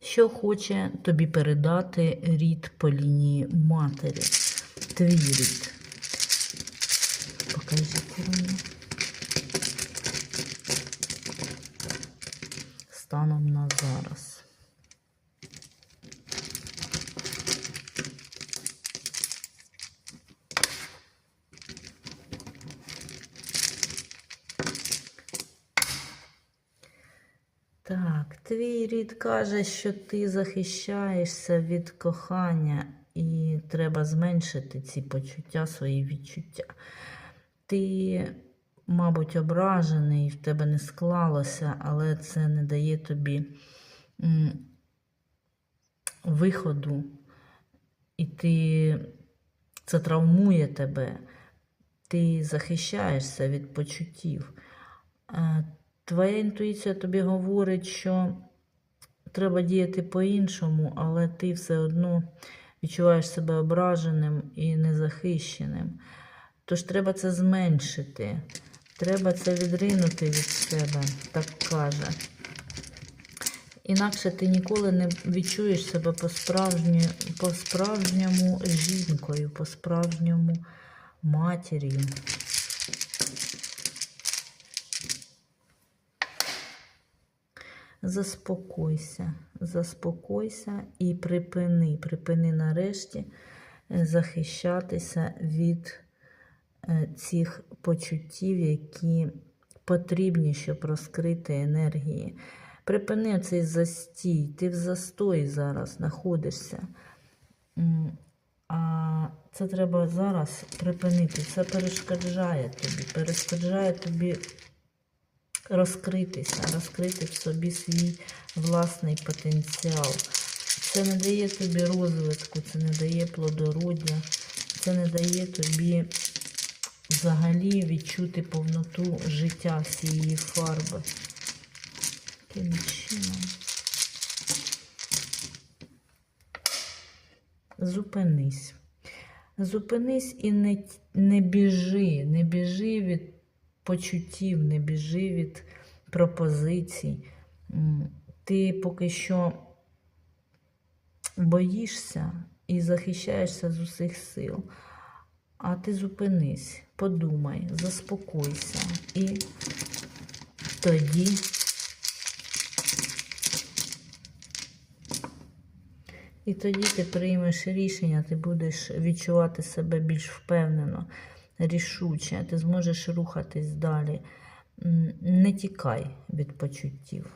Що хоче тобі передати рід по лінії матері? Твій рід. Покажіть Так, твій рід каже, що ти захищаєшся від кохання, і треба зменшити ці почуття, свої відчуття. Ти, мабуть, ображений, в тебе не склалося, але це не дає тобі виходу, і ти це травмує тебе. Ти захищаєшся від почуттів. Твоя інтуїція тобі говорить, що треба діяти по-іншому, але ти все одно відчуваєш себе ображеним і незахищеним. Тож треба це зменшити. Треба це відринути від себе, так каже. Інакше ти ніколи не відчуєш себе по-справжньому жінкою, по-справжньому матір'ю. Заспокойся, заспокойся і припини, припини нарешті е, захищатися від е, цих почуттів, які потрібні, щоб розкрити енергії. Припини цей застій, ти в застої зараз знаходишся. А це треба зараз припинити. Це перешкоджає тобі, перешкоджає тобі розкритися, розкрити в собі свій власний потенціал. Це не дає тобі розвитку, це не дає плодородя, це не дає тобі взагалі відчути повноту життя всієї фарби. Яким чином? Зупинись. Зупинись і не, не біжи, не біжи від почуттів, не біжи від пропозицій. Ти поки що боїшся і захищаєшся з усіх сил. А ти зупинись, подумай, заспокойся. І тоді І тоді ти приймеш рішення, ти будеш відчувати себе більш впевнено, рішуче, ти зможеш рухатись далі. Не тікай від почуттів.